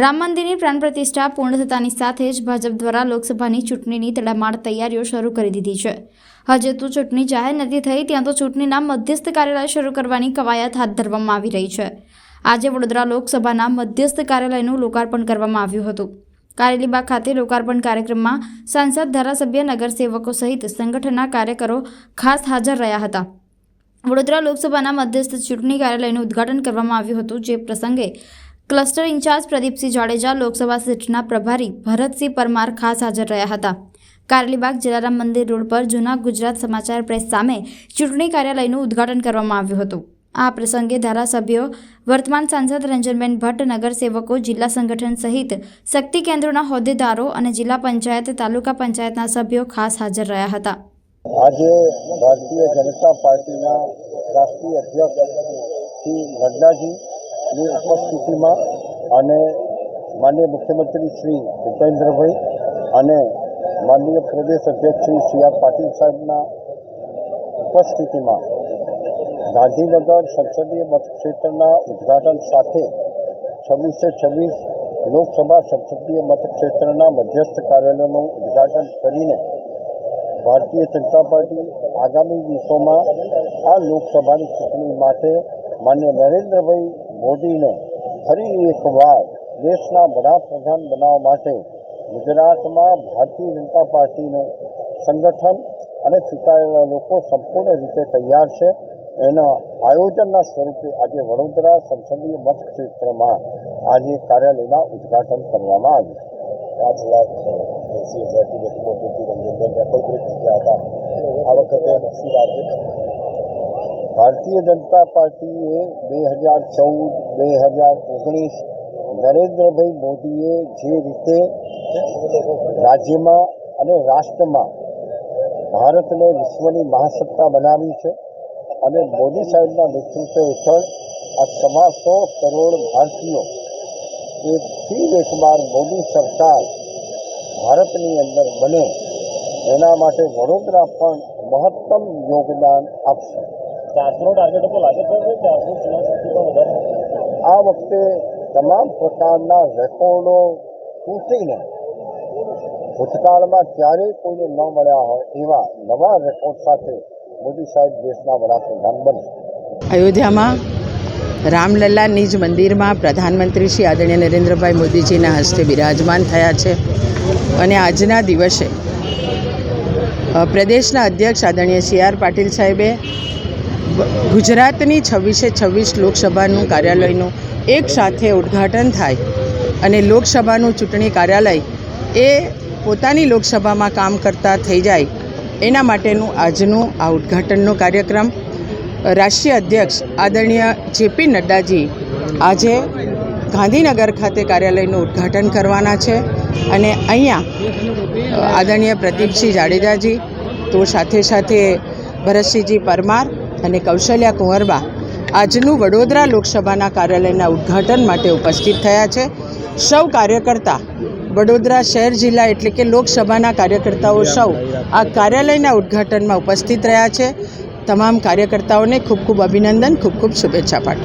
રામ મંદિરની પ્રાણ પ્રતિષ્ઠા પૂર્ણ થતાની સાથે જ ભાજપ દ્વારા લોકસભાની ચૂંટણીની તડામાર તૈયારીઓ શરૂ કરી દીધી છે. હજુ તો ચૂંટણી જાહેર નથી થઈ, ત્યાં તો ચૂંટણીના મધ્યસ્થ કાર્યાલય શરૂ કરવાની કવાયત હાથ ધરવામાં આવી રહી છે. આજે વડોદરા લોકસભાના મધ્યસ્થ કાર્યાલયનું લોકાર્પણ કરવામાં આવ્યું હતું. કારેલીબાગ ખાતે લોકાર્પણ કાર્યક્રમમાં સાંસદ, ધારાસભ્ય, નગરસેવકો સહિત સંગઠનના કાર્યકરો ખાસ હાજર રહ્યા હતા. વડોદરા લોકસભાના મધ્યસ્થ ચૂંટણી કાર્યાલયનું ઉદ્ઘાટન કરવામાં આવ્યું હતું, જે પ્રસંગે ક્લસ્ટર ઇન્ચાર્જ પ્રદીપસિંહ જાડેજા, લોકસભા સીટના પ્રભારી ભરતસિંહ પરમાર ખાસ હાજર રહ્યા હતા. કારેલીબાગ જલારામ મંદિર રોડ પર જૂના ગુજરાત સમાચાર પ્રેસ સામે ચૂંટણી કાર્યાલયનું ઉદ્ઘાટન કરવામાં આવ્યું હતું. આ પ્રસંગે ધારાસભ્યો, વર્તમાન સાંસદ રંજનબેન ભટ્ટ, નગરસેવકો, જિલ્લા સંગઠન સહિત શક્તિ કેન્દ્રોના હોદ્દેદારો અને જિલ્લા પંચાયત, તાલુકા પંચાયતના સભ્યો ખાસ હાજર રહ્યા હતા. આજે ભારતીય જનતા પાર્ટીના રાષ્ટ્રીય અધ્યક્ષ શ્રી નડ્ડાજીની ઉપસ્થિતિમાં અને માનનીય મુખ્યમંત્રી શ્રી ભૂપેન્દ્રભાઈ અને માનનીય પ્રદેશ અધ્યક્ષ શ્રી સી આર પાટીલ સાહેબના ઉપસ્થિતિમાં ગાંધીનગર સંસદીય મતક્ષેત્રના ઉદ્ઘાટન સાથે છવ્વીસે છવ્વીસ લોકસભા સંસદીય મતક્ષેત્રના મધ્યસ્થ કાર્યાલયનું ઉદ્ઘાટન કરીને ભારતીય જનતા પાર્ટી આગામી દિવસોમાં આ લોકસભાની ચૂંટણી માટે માન્ય નરેન્દ્રભાઈ મોદીને ફરી એકવાર દેશના વડાપ્રધાન બનાવવા માટે ગુજરાતમાં ભારતીય જનતા પાર્ટીનું સંગઠન અને ચૂંટાયેલા લોકો સંપૂર્ણ રીતે તૈયાર છે. એના આયોજનના સ્વરૂપે આજે વડોદરા સંસદીય મતક્ષેત્રમાં આજે કાર્યાલયના ઉદ્ઘાટન કરવામાં આવ્યું પાંચ લાખ એસી હજારથી વધુ મોટું રંજનબેન રેકોર્ડ બ્રેક થયા હતા. આ વખતે શું ભારતીય જનતા પાર્ટીએ બે હજાર ચૌદ બે હજાર ઓગણીસ નરેન્દ્રભાઈ મોદીએ જે રીતે રાજ્યમાં અને રાષ્ટ્રમાં ભારતને વિશ્વની મહાસત્તા બનાવી છે અને મોદી સાહેબના નેતૃત્વ હેઠળ આ સવા સો કરોડ ભારતીયો એ ફી એકવાર મોદી સરકાર ભારતની અંદર બને એના માટે વડોદરા પણ મહત્તમ યોગદાન આપશે. ચારસો ટાર્ગેટ તો લાગે છે આ વખતે તમામ પ્રકારના રેકોર્ડો તૂટીને ભૂતકાળમાં ક્યારેય કોઈને ન મળ્યા હોય એવા નવા રેકોર્ડ સાથે મોદી સાહેબ દેશના વડાપ્રધાન બને. અયોધ્યામાં રામલલ્લા નિજ મંદિરમાં પ્રધાનમંત્રી શ્રી આદરણીય નરેન્દ્રભાઈ મોદીજીના હસ્તે બિરાજમાન થયા છે. અને આજના દિવસે પ્રદેશના અધ્યક્ષ આદરણીય સી આર પાટીલ સાહેબે ગુજરાતની છવ્વીસે છવ્વીસ લોકસભાનું કાર્યાલયનું એક સાથે ઉદ્ઘાટન થાય અને લોકસભાનું ચૂંટણી કાર્યાલય એ પોતાની લોકસભામાં કામ કરતા થઈ જાય એના માટેનું આજનું આ ઉદ્ઘાટનનો કાર્યક્રમ રાષ્ટ્રીય અધ્યક્ષ આદરણીય જેપી નડ્ડાજી આજે ગાંધીનગર ખાતે કાર્યાલયનું ઉદ્ઘાટન કરવાના છે અને અહીંયા આદરણીય પ્રદીપસિંહ જાડેજાજી, તો સાથે સાથે ભરતસિંહજી પરમાર અને કૌશલ્યા કુંવરબા આજનું વડોદરા લોકસભાના કાર્યાલયના ઉદ્ઘાટન માટે ઉપસ્થિત થયા છે. સૌ કાર્યકર્તા વડોદરા શહેર જિલ્લા એટલે કે લોકસભાના કાર્યકર્તાઓ સૌ આ કાર્યાલયના ઉદ્ઘાટનમાં ઉપસ્થિત રહ્યા છે. તમામ કાર્યકર્તાઓને ખૂબ ખૂબ અભિનંદન ખૂબ ખૂબ શુભેચ્છા પાઠવું.